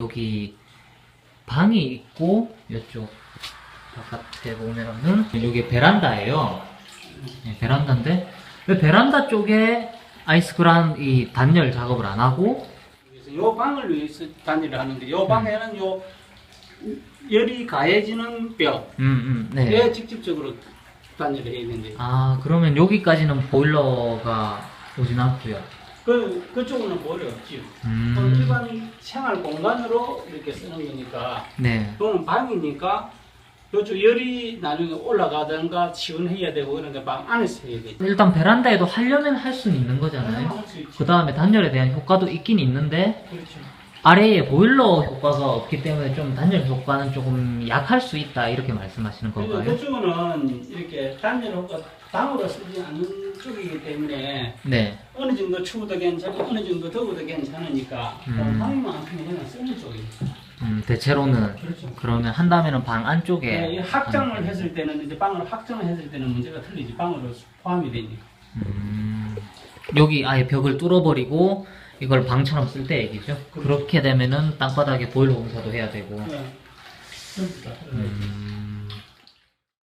여기 방이 있고 이쪽 바깥에 보면은 여기 베란다예요. 네, 베란다인데 왜 베란다 쪽에 아이스그란 이 단열 작업을 안 하고 그래서 요 방을 위해서 단위를 하는데 요 방에는 요 열이 가해지는 뼈에 음, 음, 네. 직접적으로 단위를 해야 되는데 아 그러면 여기까지는 보일러가 오진 않고요. 그, 그쪽은 머리 없지요. 음. 생활 공간으로 이렇게 쓰는 거니까 네. 그러면 방이니까 요쪽 열이 나중에 올라가든가 지원해야 되고 그러니까 방 안에서 해야 돼. 일단 베란다에도 하려면 할 수는 있는 거잖아요. 있지. 그 다음에 단열에 대한 효과도 있긴 있는데 그렇죠. 아래에 보일러 효과가 없기 때문에 좀 단열 효과는 조금 약할 수 있다 이렇게 말씀하시는 건가요? 그쪽은 이렇게 단열 효과 방으로 쓰지 않는 쪽이기 때문에 네. 어느 정도 추워도 괜찮고 어느 정도 더워도 괜찮으니까 음. 방이만큼은 그냥 쓰는 쪽이에요. 음, 대체로는 그렇죠. 그러면 한다면은 방 안쪽에 네, 이 확장을 했을 때는 이제 방을 확장을 했을 때는 문제가 틀리지 방으로 포함이 되니까. 음, 여기 아예 벽을 뚫어버리고 이걸 방처럼 쓸 때 얘기죠. 그렇게 되면은 땅바닥에 보일러 공사도 해야 되고. 네. 음,